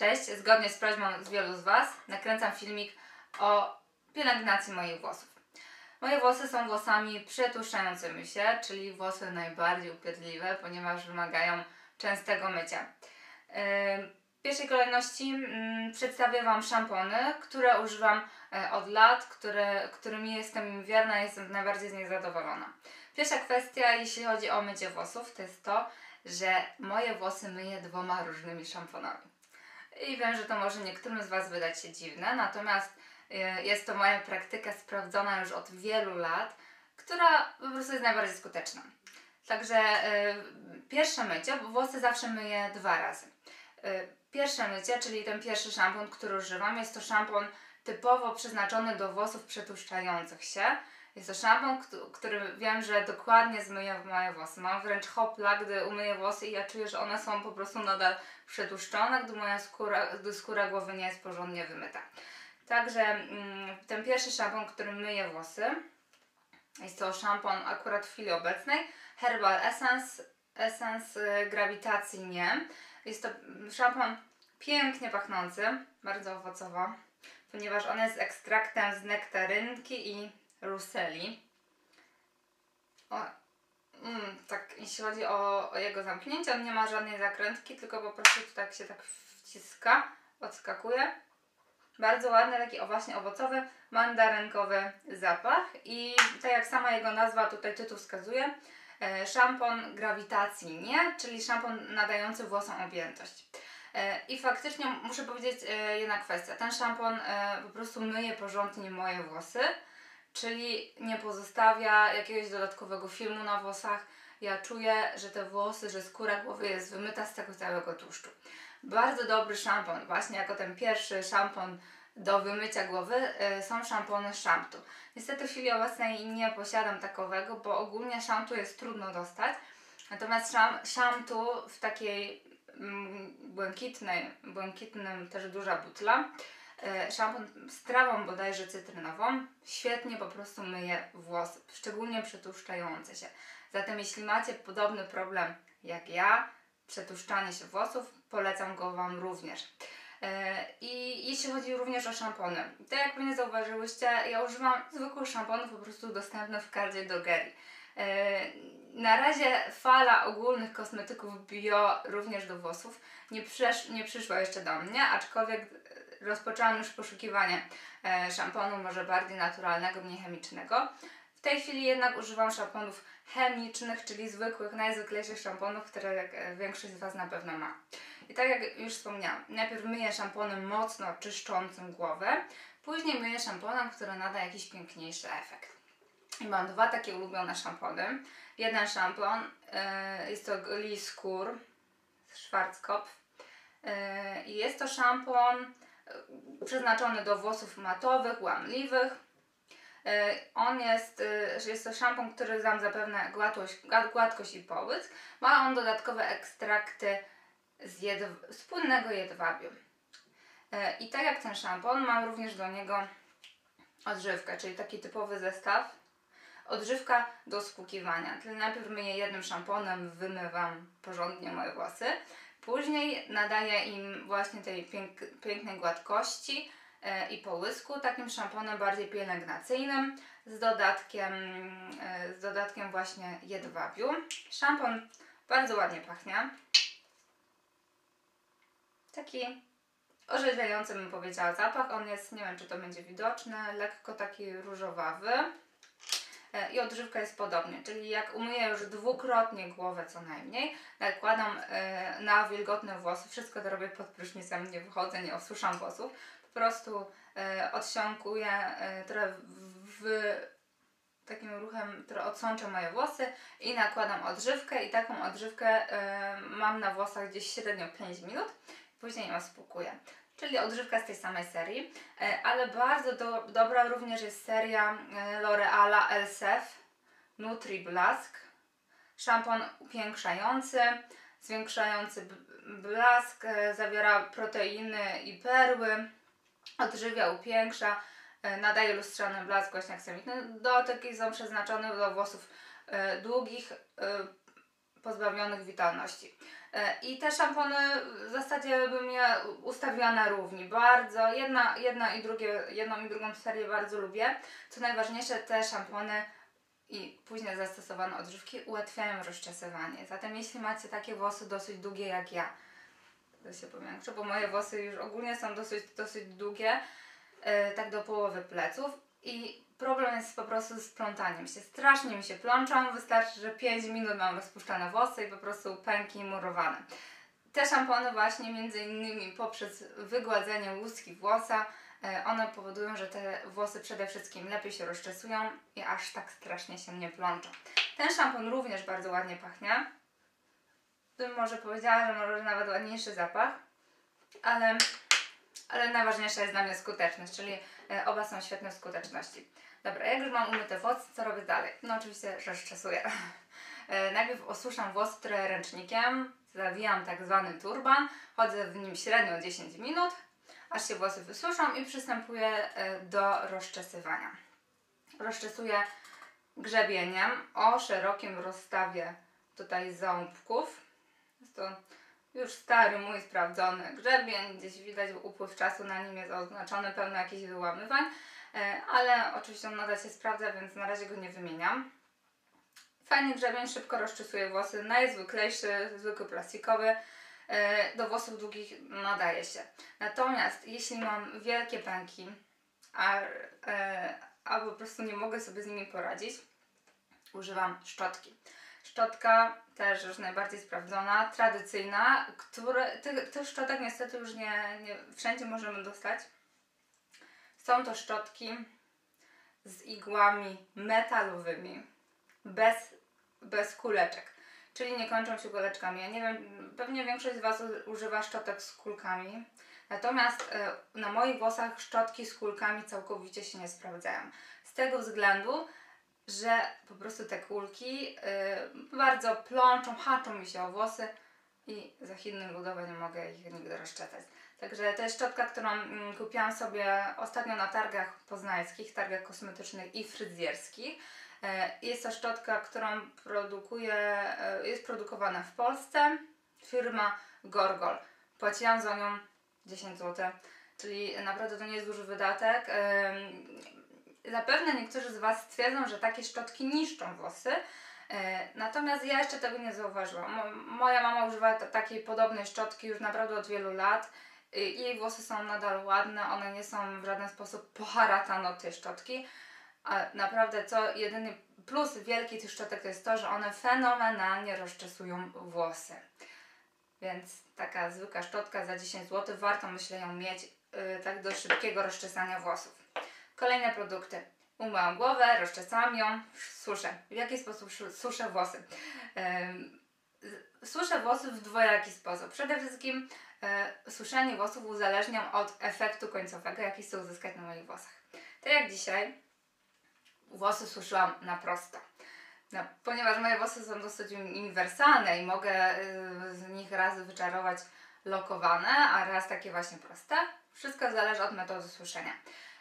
Cześć, zgodnie z prośbą z wielu z Was nakręcam filmik o pielęgnacji moich włosów. Moje włosy są włosami przetłuszczającymi się, czyli włosy najbardziej upierdliwe, ponieważ wymagają częstego mycia. W pierwszej kolejności mm, przedstawię Wam szampony, które używam e, od lat, które, którymi jestem wierna i jestem najbardziej z nich zadowolona. Pierwsza kwestia, jeśli chodzi o mycie włosów, to jest to, że moje włosy myję dwoma różnymi szamponami. I wiem, że to może niektórym z Was wydać się dziwne, natomiast y, jest to moja praktyka sprawdzona już od wielu lat, która po prostu jest najbardziej skuteczna. Także y, pierwsze mycie, bo włosy zawsze myję dwa razy. Y, pierwsze mycie, czyli ten pierwszy szampon, który używam, jest to szampon typowo przeznaczony do włosów przetuszczających się. Jest to szampon, który wiem, że dokładnie zmyje moje włosy. Mam wręcz hopla, gdy umyję włosy i ja czuję, że one są po prostu nadal przetłuszczone, gdy moja skóra, gdy skóra głowy nie jest porządnie wymyta. Także mm, ten pierwszy szampon, który myje włosy, jest to szampon akurat w chwili obecnej Herbal Essence, Essence y, Grawitacji Nie. Jest to szampon pięknie pachnący, bardzo owocowo, ponieważ on jest ekstraktem z nektarynki i ruseli. O, mm, tak, jeśli chodzi o, o, jego zamknięcie, on nie ma żadnej zakrętki, tylko po prostu tak się tak wciska, odskakuje. Bardzo ładny, taki o właśnie owocowy, mandarynkowy zapach i tak jak sama jego nazwa, tutaj tytuł wskazuje, e, szampon grawitacji nie, czyli szampon nadający włosom objętość. E, I faktycznie muszę powiedzieć e, jedna kwestia. Ten szampon po prostu myje porządnie moje włosy czyli nie pozostawia jakiegoś dodatkowego filmu na włosach. Ja czuję, że te włosy, że skóra głowy jest wymyta z tego całego tłuszczu. Bardzo dobry szampon, właśnie jako ten pierwszy szampon do wymycia głowy yy, są szampony szamptu. Niestety w chwili obecnej nie posiadam takowego, bo ogólnie szamtu jest trudno dostać. Natomiast szam, szamtu w takiej mm, błękitnej, błękitnym też duża butla szampon z trawą bodajże cytrynową świetnie po prostu myje włosy, szczególnie przetłuszczające się. Zatem jeśli macie podobny problem jak ja, przetłuszczanie się włosów, polecam go Wam również. E, I jeśli chodzi również o szampony, tak jak pewnie zauważyłyście, ja używam zwykłych szamponów po prostu dostępnych w każdej drogerii. E, na razie fala ogólnych kosmetyków bio również do włosów nie, nie przyszła jeszcze do mnie, aczkolwiek rozpoczęłam już poszukiwanie e, szamponu może bardziej naturalnego, mniej chemicznego. W tej chwili jednak używam szamponów chemicznych, czyli zwykłych, najzwyklejszych szamponów, które e, większość z Was na pewno ma. I tak jak już wspomniałam, najpierw myję szamponem mocno czyszczącym głowę, później myję szamponem, który nada jakiś piękniejszy efekt. I mam dwa takie ulubione szampony. Jeden szampon yy, jest to Lee Skór Schwarzkopf. Yy, I jest to szampon przeznaczony do włosów matowych, łamliwych. E, on jest, e, jest to szampon, który nam zapewne gładkość, gładkość i połysk. Ma on dodatkowe ekstrakty z, jedw z płynnego jedwabiu. E, I tak jak ten szampon, mam również do niego odżywkę, czyli taki typowy zestaw. Odżywka do spłukiwania. Czyli najpierw myję jednym szamponem, wymywam porządnie moje włosy. Później nadaję im właśnie tej pięk pięknej gładkości e, i połysku takim szamponem bardziej pielęgnacyjnym z dodatkiem, e, z dodatkiem właśnie jedwabiu. Szampon bardzo ładnie pachnie. Taki orzeźwiający bym powiedziała zapach. On jest, nie wiem czy to będzie widoczne, lekko taki różowawy. E, i odżywka jest podobnie, czyli jak umyję już dwukrotnie głowę co najmniej, nakładam e, na wilgotne włosy, wszystko to robię pod prysznicem, nie wychodzę, nie osuszam włosów, po prostu e, odsiąkuję trochę w takim ruchem, który odsączę moje włosy i nakładam odżywkę i taką odżywkę mam na włosach gdzieś średnio 5 minut, później ją spłukuję czyli odżywka z tej samej serii, e, ale bardzo do, dobra również jest seria e, L'Oreala Elsef Nutri Blask. Szampon upiększający, zwiększający blask, e, zawiera proteiny i perły, odżywia, upiększa, nadaje lustrzany blask właśnie aksamitny. Dotyki są przeznaczone do włosów długich, pozbawionych witalności. E, I te szampony w zasadzie bym je ustawiła na równi. Bardzo, jedna, jedna i drugie, jedną i drugą serię bardzo lubię. Co najważniejsze, te szampony i później zastosowane odżywki ułatwiają rozczesywanie. Zatem jeśli macie takie włosy dosyć długie jak ja, to się powiększę, bo moje włosy już ogólnie są dosyć, dosyć długie, yy, tak do połowy pleców i problem jest po prostu z plątaniem się. Strasznie mi się plączą, wystarczy, że 5 minut mam rozpuszczane włosy i po prostu pęki murowane. Te szampony właśnie między innymi poprzez wygładzenie łuski włosa e, one powodują, że te włosy przede wszystkim lepiej się rozczesują i aż tak strasznie się nie plączą. Ten szampon również bardzo ładnie pachnie. Bym może powiedziała, że może nawet ładniejszy zapach, ale, ale najważniejsza jest dla mnie skuteczność, czyli e, oba są świetne w skuteczności. Dobra, jak już mam umyte włosy, co robię dalej? No oczywiście rozczesuję. E, najpierw osuszam włosy trochę ręcznikiem, zawijam tak zwany turban, chodzę w nim średnio 10 minut, aż się włosy wysuszą i przystępuję e, do rozczesywania. Rozczesuję grzebieniem o szerokim rozstawie tutaj ząbków. Jest to już stary, mój sprawdzony grzebień, gdzieś widać upływ czasu na nim jest oznaczony, pełno jakichś wyłamywań. E, ale oczywiście on nadal się sprawdza, więc na razie go nie wymieniam. Fajny grzebień szybko rozczesuje włosy, najzwyklejszy, zwykły plastikowy, e, do włosów długich nadaje się. Natomiast jeśli mam wielkie pęki, a, e, a po prostu nie mogę sobie z nimi poradzić, używam szczotki. Szczotka też już najbardziej sprawdzona, tradycyjna, które, tych, tych szczotek niestety już nie, nie wszędzie możemy dostać. Są to szczotki z igłami metalowymi, bez, bez kuleczek, czyli nie kończą się kuleczkami. Ja nie wiem, pewnie większość z Was używa szczotek z kulkami, natomiast y, na moich włosach szczotki z kulkami całkowicie się nie sprawdzają. Z tego względu, że po prostu te kulki y, bardzo plączą, haczą mi się o włosy i za chwilę budowy nie mogę ich nigdy rozczesać. Także to jest szczotka, którą mm, kupiłam sobie ostatnio na targach poznańskich, targach kosmetycznych i fryzjerskich. E, jest to szczotka, którą produkuje, jest produkowana w Polsce. Firma Gorgol. Płaciłam za nią 10 zł, czyli naprawdę to nie jest duży wydatek. Zapewne niektórzy z Was stwierdzą, że takie szczotki niszczą włosy. E, natomiast ja jeszcze tego nie zauważyłam. Moja mama używa takiej podobnej szczotki już naprawdę od wielu lat jej włosy są nadal ładne, one nie są w żaden sposób poharatane od tej szczotki. A naprawdę co jedyny plus wielki tych szczotek to jest to, że one fenomenalnie rozczesują włosy. Więc taka zwykła szczotka za 10 zł, warto myślę ją mieć yy, tak do szybkiego rozczesania włosów. Kolejne produkty. Umyłam głowę, rozczesałam ją, suszę. W jaki sposób suszę włosy? Yy, suszę włosy w dwojaki sposób. Przede wszystkim suszenie włosów uzależniam od efektu końcowego, jaki chcę uzyskać na moich włosach. Tak jak dzisiaj, włosy suszyłam na prosto. No, ponieważ moje włosy są dosyć uniwersalne i mogę y, z nich raz wyczarować lokowane, a raz takie właśnie proste. Wszystko zależy od metody suszenia.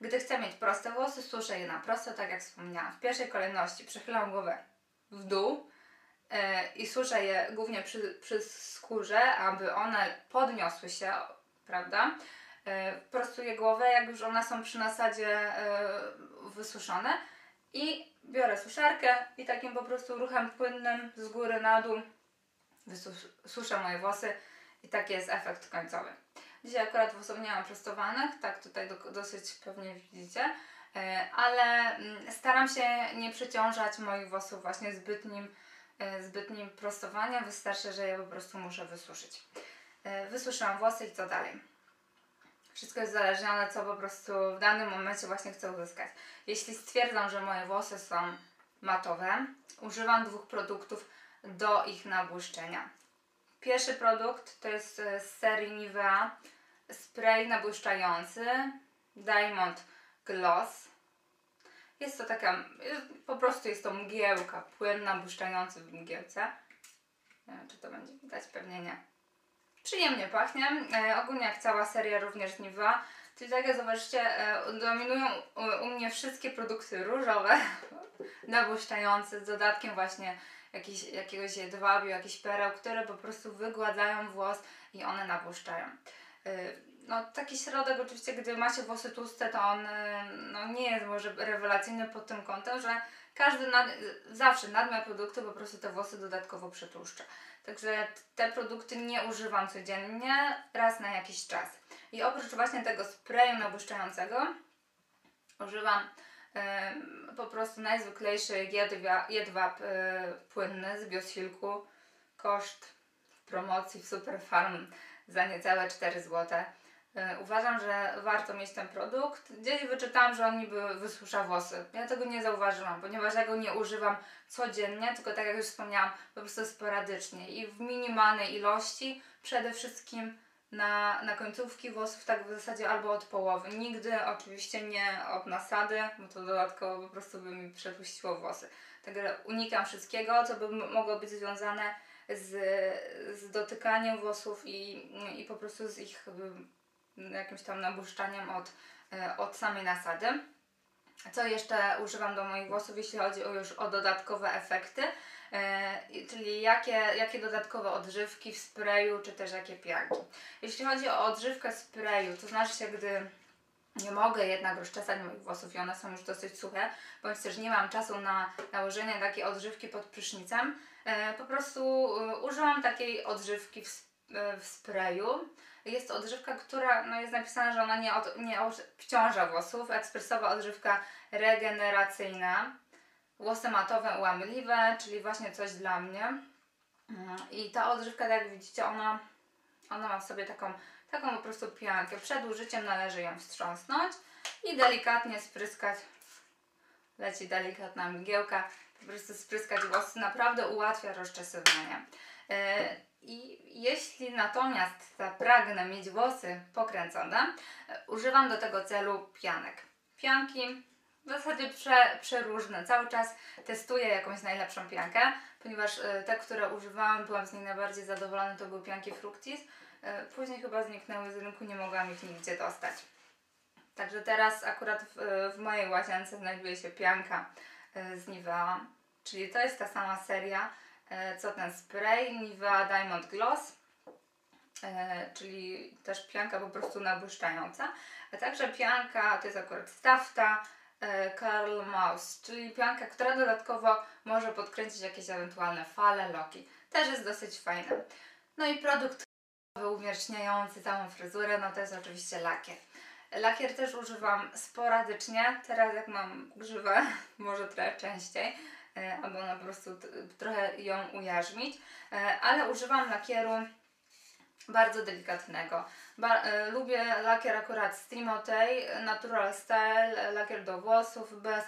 Gdy chcę mieć proste włosy, suszę je na prosto, tak jak wspomniałam. W pierwszej kolejności przechylam głowę w dół, E, i suszę je głównie przy, przy skórze, aby one podniosły się, prawda? E, prostuję głowę, jak już one są przy nasadzie e, wysuszone i biorę suszarkę i takim po prostu ruchem płynnym z góry na dół suszę moje włosy i taki jest efekt końcowy. Dzisiaj akurat włosów nie mam prostowanych, tak tutaj do, dosyć pewnie widzicie, ale mm, staram się nie przeciążać moich włosów właśnie zbytnim E, zbytnim prostowaniem, wystarczy, że je po prostu muszę wysuszyć. E, wysuszyłam włosy i co dalej? Wszystko jest uzależnione, co po prostu w danym momencie właśnie chcę uzyskać. Jeśli stwierdzam, że moje włosy są matowe, używam dwóch produktów do ich nabłyszczenia. Pierwszy produkt to jest e, z serii Nivea spray nabłyszczający Diamond Gloss. Jest to taka, po prostu jest to mgiełka, płynna, błyszczający w mgiełce. Nie wiem, czy to będzie widać, pewnie nie. Przyjemnie pachnie, e, ogólnie jak cała seria również Niwa. Czyli tak jak zobaczycie, e, dominują u, u mnie wszystkie produkty różowe, nabłyszczające, z dodatkiem właśnie jakiś, jakiegoś jedwabiu, jakiś pereł, które po prostu wygładzają włos i one nabłuszczają. Y, no, taki środek oczywiście, gdy ma się włosy tłuste, to on y, no, nie jest może rewelacyjny pod tym kątem, że każdy nad, zawsze nadmiar produktu po prostu te włosy dodatkowo przetłuszcza. Także te produkty nie używam codziennie, raz na jakiś czas. I oprócz właśnie tego sprayu nabłyszczającego używam y, po prostu najzwyklejszy jedwab, y, płynny z biosilku. Koszt w promocji w Superfarm za niecałe 4 zł. Y, uważam, że warto mieć ten produkt. Gdzieś wyczytałam, że on niby wysusza włosy. Ja tego nie zauważyłam, ponieważ ja go nie używam codziennie, tylko tak jak już wspomniałam, po prostu sporadycznie i w minimalnej ilości. Przede wszystkim na, na końcówki włosów, tak w zasadzie albo od połowy. Nigdy oczywiście nie od nasady, bo to dodatkowo po prostu by mi przepuściło włosy. Także unikam wszystkiego, co by mogło być związane z, z dotykaniem włosów i, i po prostu z ich jakimś tam nabłuszczaniem od, e, od samej nasady. Co jeszcze używam do moich włosów, jeśli chodzi o już o dodatkowe efekty, e, czyli jakie, jakie dodatkowe odżywki w sprayu, czy też jakie pianki. Jeśli chodzi o odżywkę sprayu, to znaczy się, gdy nie mogę jednak rozczesać moich włosów i one są już dosyć suche, bądź też nie mam czasu na nałożenie takiej odżywki pod prysznicem, e, po prostu używam takiej odżywki w, w sprayu. Jest to odżywka, która no jest napisana, że ona nie, od, nie obciąża włosów. Ekspresowa odżywka regeneracyjna. Włosy matowe, ułamliwe, czyli właśnie coś dla mnie. Mm, I ta odżywka, tak jak widzicie, ona, ona ma w sobie taką, taką po prostu piankę. Przed użyciem należy ją wstrząsnąć i delikatnie spryskać. Leci delikatna mgiełka. Po prostu spryskać włosy naprawdę ułatwia rozczesywanie. Yy, i jeśli natomiast pragnę mieć włosy pokręcone, używam do tego celu pianek. Pianki w zasadzie prze, przeróżne. Cały czas testuję jakąś najlepszą piankę, ponieważ e, te, które używałam, byłam z nich najbardziej zadowolona, to były pianki Fructis. E, później chyba zniknęły z rynku, nie mogłam ich nigdzie dostać. Także teraz akurat w, w mojej łazience znajduje się pianka e, z Nivea, czyli to jest ta sama seria, E, co ten spray Nivea Diamond Gloss, e, czyli też pianka po prostu nabłyszczająca, a także pianka, to jest akurat stafta e, Karl Maus, czyli pianka, która dodatkowo może podkręcić jakieś ewentualne fale, loki. Też jest dosyć fajna. No i produkt umieszczniający całą fryzurę, no to jest oczywiście lakier. Lakier też używam sporadycznie, teraz jak mam grzywę, może trochę częściej, E, albo na po prostu trochę ją ujarzmić, e, ale używam lakieru bardzo delikatnego. Ba e, lubię lakier akurat z Timotej, Natural Style, lakier do włosów, bez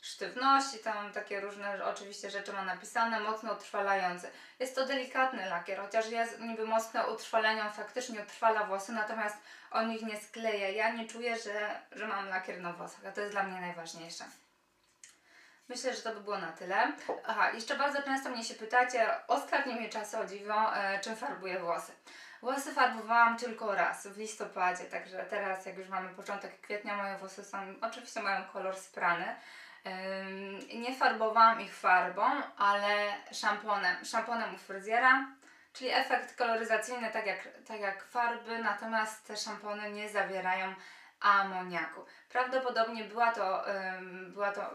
sztywności, tam takie różne oczywiście rzeczy ma napisane, mocno utrwalający. Jest to delikatny lakier, chociaż jest niby mocno utrwalenia, faktycznie utrwala włosy, natomiast on ich nie skleja. Ja nie czuję, że, że mam lakier na włosach, a to jest dla mnie najważniejsze. Myślę, że to by było na tyle. Aha, jeszcze bardzo często mnie się pytacie, ostatnimi czasy o dziwo, e, czym farbuję włosy. Włosy farbowałam tylko raz, w listopadzie, także teraz jak już mamy początek kwietnia, moje włosy są, oczywiście mają kolor sprany. Ym, nie farbowałam ich farbą, ale szamponem, szamponem u fryzjera, czyli efekt koloryzacyjny tak jak, tak jak farby, natomiast te szampony nie zawierają amoniaku. Prawdopodobnie była to, była to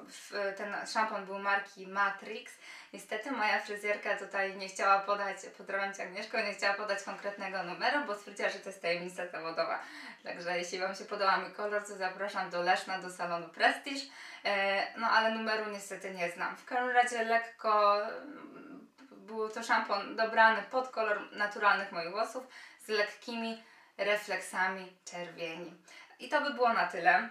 ten szampon był marki Matrix. Niestety moja fryzjerka tutaj nie chciała podać, pozdrawiam Cię Agnieszko, nie chciała podać konkretnego numeru, bo stwierdziła, że to jest tajemnica zawodowa. Także jeśli Wam się podoba mi kolor, to zapraszam do Leszna, do salonu Prestige. E, no ale numeru niestety nie znam. W każdym razie lekko był to szampon dobrany pod kolor naturalnych moich włosów z lekkimi refleksami czerwieni. I to by było na tyle.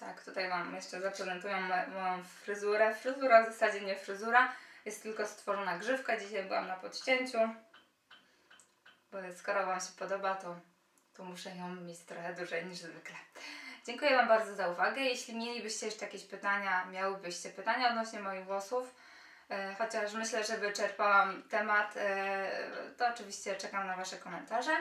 Tak, tutaj Wam jeszcze zaprezentuję moją fryzurę. Fryzura w zasadzie nie fryzura, jest tylko stworzona grzywka. Dzisiaj byłam na podcięciu, bo skoro Wam się podoba, to, to muszę ją mieć trochę dłużej niż zwykle. Dziękuję Wam bardzo za uwagę. Jeśli mielibyście jeszcze jakieś pytania, miałybyście pytania odnośnie moich włosów, chociaż myślę, że wyczerpałam temat, e, to oczywiście czekam na Wasze komentarze.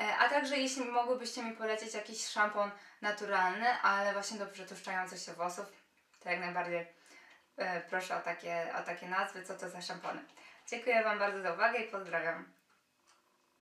E, a także jeśli mogłybyście mi polecić jakiś szampon naturalny, ale właśnie do przetłuszczających się włosów, to jak najbardziej e, proszę o takie, o takie nazwy, co to za szampony. Dziękuję Wam bardzo za uwagę i pozdrawiam.